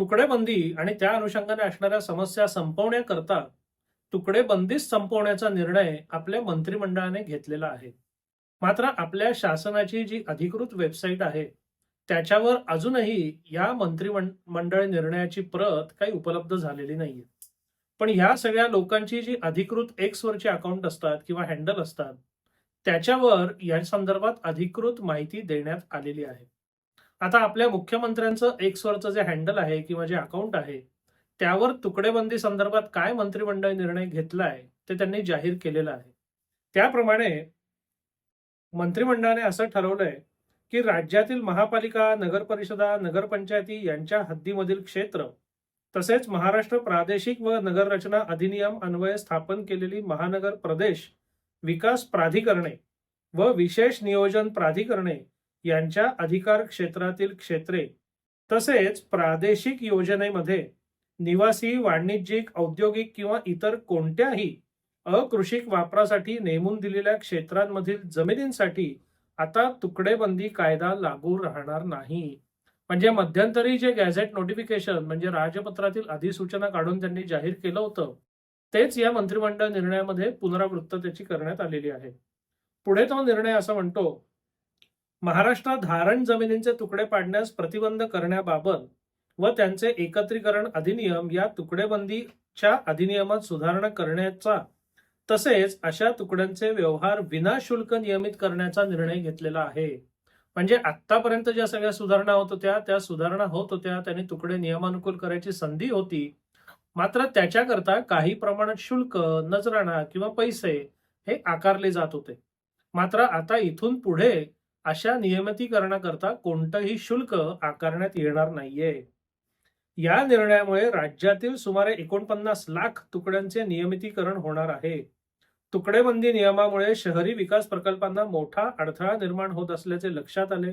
तुकडेबंदी आणि त्या अनुषंगाने असणाऱ्या समस्या संपवण्याकरता तुकडेबंदीच संपवण्याचा निर्णय आपल्या मंत्रिमंडळाने घेतलेला आहे. मात्र आपल्या शासनाची जी अधिकृत वेबसाईट आहे त्याच्यावर अजूनही या मंत्रिमंडळ निर्णयाची प्रत काही उपलब्ध झालेली नाहीये. पण ह्या सगळ्या लोकांची जी अधिकृत एक्स वरची अकाउंट असतात किंवा हँडल असतात त्याच्यावर या संदर्भात अधिकृत माहिती देण्यात आलेली आहे. आता आपल्या मुख्यमंत्र्यांचं एक्स वरचं जे हँडल आहे किंवा जे अकाउंट आहे त्यावर तुकडेबंदी संदर्भात काय मंत्रिमंडळ निर्णय घेतलाय ते त्यांनी जाहीर केलेलं आहे. त्याप्रमाणे मंत्रिमंडळाने असं ठरवलंय की राज्यातील महापालिका नगरपरिषदा नगरपंचायती यांच्या हद्दीमधील क्षेत्र तसेच महाराष्ट्र प्रादेशिक व नगररचना अधिनियम अन्वये स्थापन केलेली महानगर प्रदेश विकास प्राधिकरणे व विशेष नियोजन प्राधिकरणे यांच्या अधिकार क्षेत्रातील क्षेत्रे तसेच प्रादेशिक योजनेमध्ये निवासी वाणिज्यिक औद्योगिक किंवा इतर कोणत्याही अकृषिक वापरासाठी नेमून दिलेल्या क्षेत्रांमधील जमिनींसाठी आता तुकडेबंदी कायदा लागू राहणार नाही. म्हणजे मध्यंतरी जे गॅझेट नोटिफिकेशन म्हणजे राजपत्रातील अधिसूचना काढून त्यांनी जाहीर केलं होतं तेच या मंत्रिमंडळ निर्णयामध्ये पुनरावृत्त त्याची करण्यात आलेली आहे. पुढे तो निर्णय असं म्हणतो महाराष्ट्रात धारण जमिनींचे तुकडे पाडण्यास प्रतिबंध करण्याबाबत व त्यांचे एकत्रीकरण अधिनियम या तुकडेबंदीच्या अधिनियमात सुधारणा करण्याचा तसेच अशा तुकड्यांचे व्यवहार विनाशुल्क नियमित करण्याचा निर्णय घेतलेला आहे. म्हणजे आतापर्यंत ज्या सगळ्या सुधारणा होत होत्या त्या सुधारणा होत होत्या त्यांनी तुकडे नियमानुकूल करायची संधी होती. मात्र त्याच्याकरता काही प्रमाणात शुल्क नजराणा किंवा पैसे हे आकारले जात होते. मात्र आता इथून पुढे अशा नियमितीकरणाकरता कोणतंही शुल्क आकारण्यात येणार नाहीये. या निर्णयामुळे राज्यातील सुमारे एकोणपन्नास लाख तुकड्यांचे नियमितीकरण होणार आहे. तुकडेबंदी नियमामुळे शहरी विकास प्रकल्पांना मोठा अडथळा निर्माण होत असल्याचे लक्षात आले.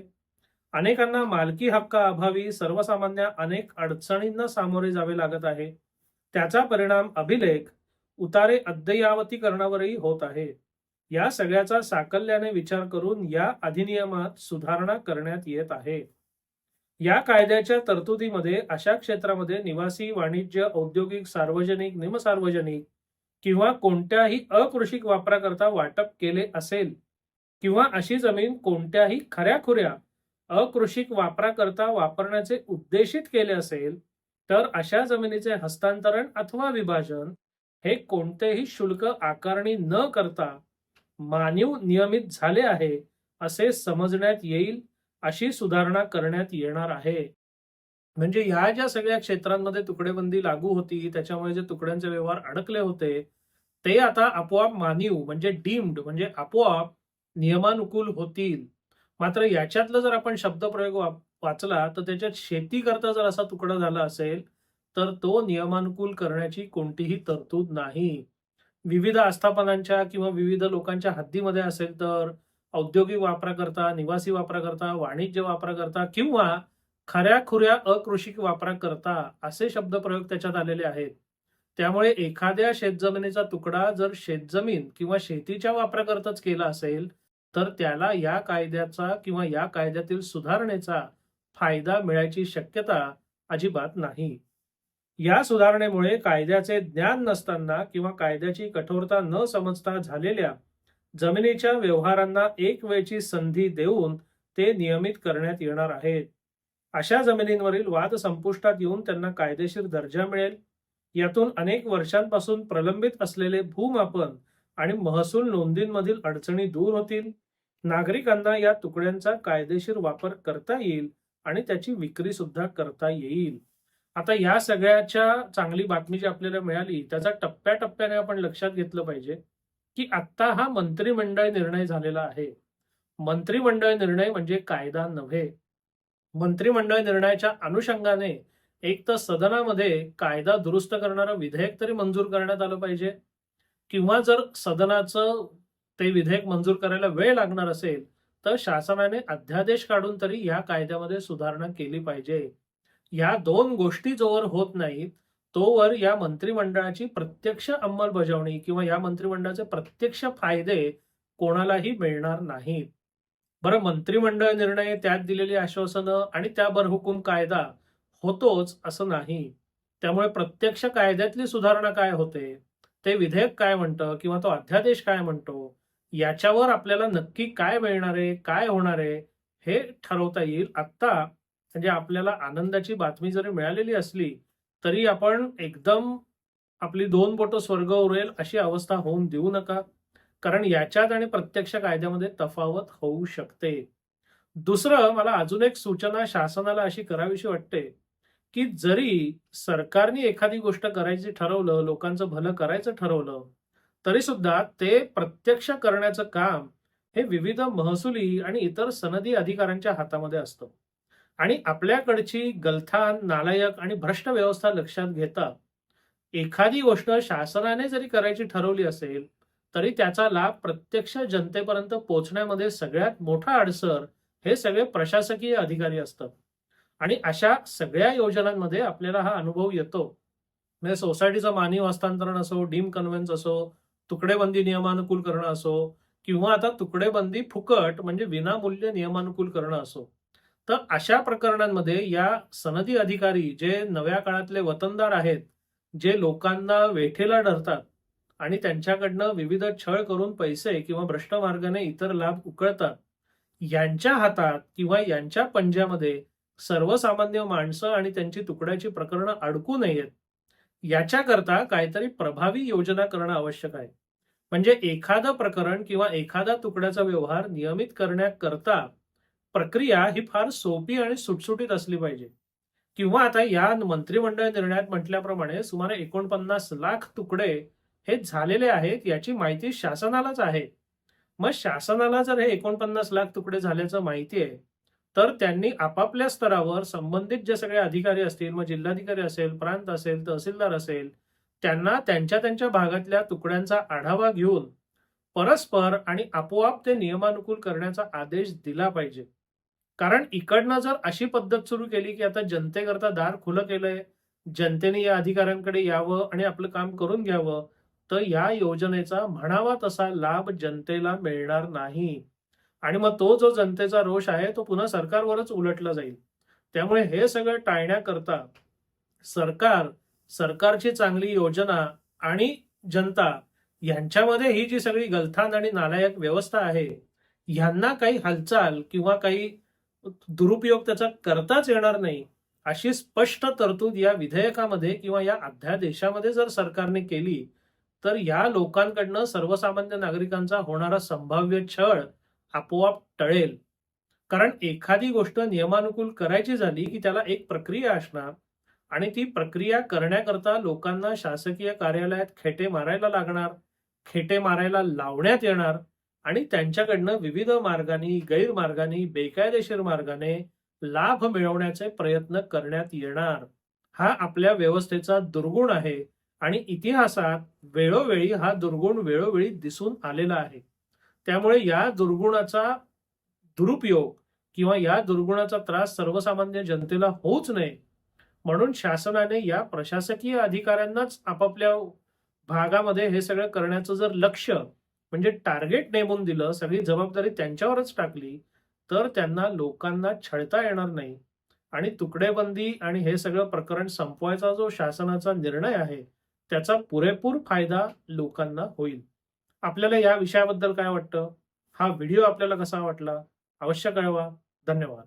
अनेकांना मालकी हक्काअभावी सर्वसामान्य अनेक अडचणींना सामोरे जावे लागत आहे. त्याचा परिणाम अभिलेख उतारे अद्ययावतीकरणावरही होत आहे. या सगळ्याचा साकल्याने विचार करून या अधिनियमात सुधारणा करण्यात येत आहे. या कायद्याच्या तरतुदीमध्ये अशा क्षेत्रामध्ये निवासी वाणिज्य औद्योगिक सार्वजनिक निमसार्वजनिक किंवा कोणत्याही अकृषिक वापराकरता वाटप केले असेल किंवा अशी जमीन कोणत्याही खऱ्याखुऱ्या अकृषिक वापराकरता वापरण्याचे उद्देशित केले असेल तर अशा जमिनीचे हस्तांतरण अथवा विभाजन हे कोणतेही शुल्क आकारणी न करता मानीव नियमित झाले आहे असे समजण्यात येईल अशी सुधारणा करण्यात येणार आहे. म्हणजे ह्या ज्या सगळ्या क्षेत्रांमध्ये तुकडेबंदी लागू होती त्याच्यामुळे जे तुकड्यांचे व्यवहार अडकले होते ते आता आपोआप मानीव म्हणजे डीम्ड म्हणजे आपोआप नियमानुकूल होतील. मात्र याच्यातलं जर आपण शब्दप्रयोग वाचला तर त्याच्यात शेती करता जर असा तुकडा झाला असेल तर तो नियमानुकूल करण्याची कोणतीही तरतूद नाही. विविध आस्थापनांच्या किंवा विविध लोकांच्या हद्दीमध्ये असेल तर औद्योगिक वापराकरता निवासी वापराकरता वाणिज्य वापराकरता किंवा खऱ्या खुऱ्या अकृषिक वापराकरता असे शब्दप्रयोग त्याच्यात आलेले आहेत. त्यामुळे एखाद्या शेतजमिनीचा तुकडा जर शेतजमीन किंवा शेतीच्या वापराकरताच केला असेल तर त्याला या कायद्याचा किंवा या कायद्यातील सुधारणेचा फायदा मिळायची शक्यता अजिबात नाही. या सुधारणेमुळे कायद्याचे ज्ञान नसताना किंवा कायद्याची कठोरता न समजता झालेल्या जमिनीच्या व्यवहारांना एक वेळची संधी देऊन ते नियमित करण्यात येणार आहेत अशा जमिनींवरील वाद संपुष्टात येऊन त्यांना कायदेशीर दर्जा मिळेल. यातून अनेक वर्षांपासून प्रलंबित असलेले भूमापन आणि महसूल नोंदींमधील अडचणी दूर होतील. नागरिकांना या तुकड्यांचा कायदेशीर वापर करता येईल आणि त्याची विक्री सुद्धा करता येईल. आता या सगळ्याच्या चांगली बातमी जी आपल्याला मिळाली त्याचा टप्प्याटप्प्याने आपण लक्षात घेतलं पाहिजे की आत्ता हा मंत्रिमंडळ निर्णय झालेला आहे. मंत्रिमंडळ निर्णय म्हणजे कायदा नव्हे. मंत्रिमंडळ निर्णयाच्या अनुषंगाने एक तर सदनामध्ये कायदा दुरुस्त करणारं विधेयक तरी मंजूर करण्यात आलं पाहिजे. किंवा जर सदनाचं ते विधेयक मंजूर करायला वेळ लागणार असेल तर शासनाने अध्यादेश काढून तरी या कायद्यामध्ये सुधारणा केली पाहिजे. या दोन गोष्टी जोवर होत नाहीत तोवर या मंत्रिमंडळाची प्रत्यक्ष अंमलबजावणी किंवा या मंत्रिमंडळाचे प्रत्यक्ष फायदे कोणालाही मिळणार नाहीत. बरं मंत्रिमंडळ निर्णय त्यात दिलेली आश्वासनं आणि त्या बरहुकूम कायदा होतोच असं नाही. त्यामुळे प्रत्यक्ष कायद्यातली सुधारणा काय होते? ते विधेयक काय म्हणतं किंवा तो अध्यादेश काय म्हणतो? याच्यावर आपल्याला नक्की काय मिळणार आहे काय होणार आहे हे ठरवता येईल आत्ता. म्हणजे आपल्याला आनंदाची बातमी जरी मिळालेली असली तरी आपण एकदम आपली दोन बोटं स्वर्ग उरेल अशी अवस्था होऊन देऊ नका. कारण याच्यात आणि प्रत्यक्ष कायद्यामध्ये तफावत होऊ शकते. दुसरं मला अजून एक सूचना शासनाला अशी करावीशी वाटते की जरी सरकारने एखादी गोष्ट करायची ठरवलं लोकांचं भलं करायचं ठरवलं तरी सुद्धा ते प्रत्यक्ष करण्याचं काम हे विविध महसुली आणि इतर सनदी अधिकाऱ्यांच्या हातामध्ये असतं. आणि आपल्याकडची गलथान नालायक आणि भ्रष्ट व्यवस्था लक्षात घेता एखादी गोष्ट शासनाने जरी करायची ठरवली असेल तरी त्याचा लाभ प्रत्यक्ष जनतेपर्यंत पोहोचण्यामध्ये सगळ्यात मोठा अडसर हे सगळे प्रशासकीय अधिकारी असतात. आणि अशा सगळ्या योजनांमध्ये आपल्याला हा अनुभव येतो. म्हणजे सोसायटीचं मानव हस्तांतरण असो डीम कन्व्हेन्स असो तुकडेबंदी नियमानुकूल करणं असो किंवा आता तुकडेबंदी फुकट म्हणजे विनामूल्य नियमानुकूल करणं असो तर अशा प्रकरणांमध्ये या सनदी अधिकारी जे नव्या काळातले वतनदार आहेत जे लोकांना वेठेला धरतात आणि त्यांच्याकडनं विविध छळ करून पैसे किंवा भ्रष्ट मार्गाने इतर लाभ उकळतात यांच्या हातात किंवा यांच्या पंजामध्ये सर्वसामान्य माणसं आणि त्यांची तुकड्याची प्रकरणं अडकू नयेत याच्याकरता काहीतरी प्रभावी योजना करणं आवश्यक आहे. म्हणजे एखादं प्रकरण किंवा एखादा तुकड्याचा व्यवहार नियमित करण्याकरता प्रक्रिया ही फार सोपी आणि सुटसुटीत असली पाहिजे. किंवा आता या मंत्रिमंडळ निर्णयात म्हटल्याप्रमाणे सुमारे एकोणपन्नास लाख तुकडे हे झालेले आहेत याची माहिती शासनालाच आहे. मग शासनाला जर हे एकोणपन्नास लाख तुकडे झाल्याचं माहिती आहे तर त्यांनी आपापल्या स्तरावर संबंधित जे सगळे अधिकारी असतील मग जिल्हाधिकारी असेल प्रांत असेल तहसीलदार असेल त्यांना त्यांच्या त्यांच्या भागातल्या तुकड्यांचा आढावा घेऊन परस्पर आणि आपोआप ते नियमानुकूल करण्याचा आदेश दिला पाहिजे. कारण इकडनं जर अशी पद्धत सुरू केली की आता जनतेकरता दार खुलं केलंय जनतेने या अधिकाऱ्यांकडे यावं आणि आपलं काम करून घ्यावं तर या योजनेचा म्हणावा तसा लाभ जनतेला मिळणार नाही. आणि मग तो जो जनतेचा रोष आहे तो पुन्हा सरकारवरच उलटला जाईल. त्यामुळे हे सगळं टाळण्याकरता सरकार सरकारची चांगली योजना आणि जनता यांच्यामध्ये ही जी सगळी गलथान आणि नालायक व्यवस्था आहे यांना काही हालचाल किंवा काही दुरुपयोग त्याचा करताच येणार नाही. अशी स्पष्ट तरतूद या विधेयकामध्ये किंवा या अध्यादेशामध्ये जर सरकारने केली तर या लोकांकडनं सर्वसामान्य नागरिकांचा होणारा संभाव्य छळ आपोआप टळेल. कारण एखादी गोष्ट नियमानुकूल करायची झाली की त्याला एक प्रक्रिया असणार आणि ती प्रक्रिया करण्याकरता लोकांना शासकीय कार्यालयात खेटे मारायला लागणार खेटे मारायला लावण्यात येणार आणि त्यांच्याकडनं विविध मार्गाने गैरमार्गाने बेकायदेशीर मार्गाने लाभ मिळवण्याचे प्रयत्न करण्यात येणार. हा आपल्या व्यवस्थेचा दुर्गुण आहे आणि इतिहासात वेळोवेळी हा दुर्गुण वेळोवेळी दिसून आलेला आहे. त्यामुळे या दुर्गुणाचा दुरुपयोग किंवा या दुर्गुणाचा त्रास सर्वसामान्य जनतेला होऊच नये म्हणून शासनाने या प्रशासकीय अधिकाऱ्यांनाच आपापल्या भागामध्ये हे सगळं करण्याचं जर लक्ष म्हणजे टार्गेट नेमून दिलं सगळी जबाबदारी त्यांच्यावरच टाकली तर त्यांना लोकांना छळता येणार नाही. आणि तुकडेबंदी आणि हे सगळं प्रकरण संपवायचा जो शासनाचा निर्णय आहे त्याचा पुरेपूर फायदा लोकांना होईल. आपल्याला या विषयाबद्दल काय वाटतं? हा व्हिडिओ आपल्याला कसा वाटला? अवश्य कळवा. धन्यवाद.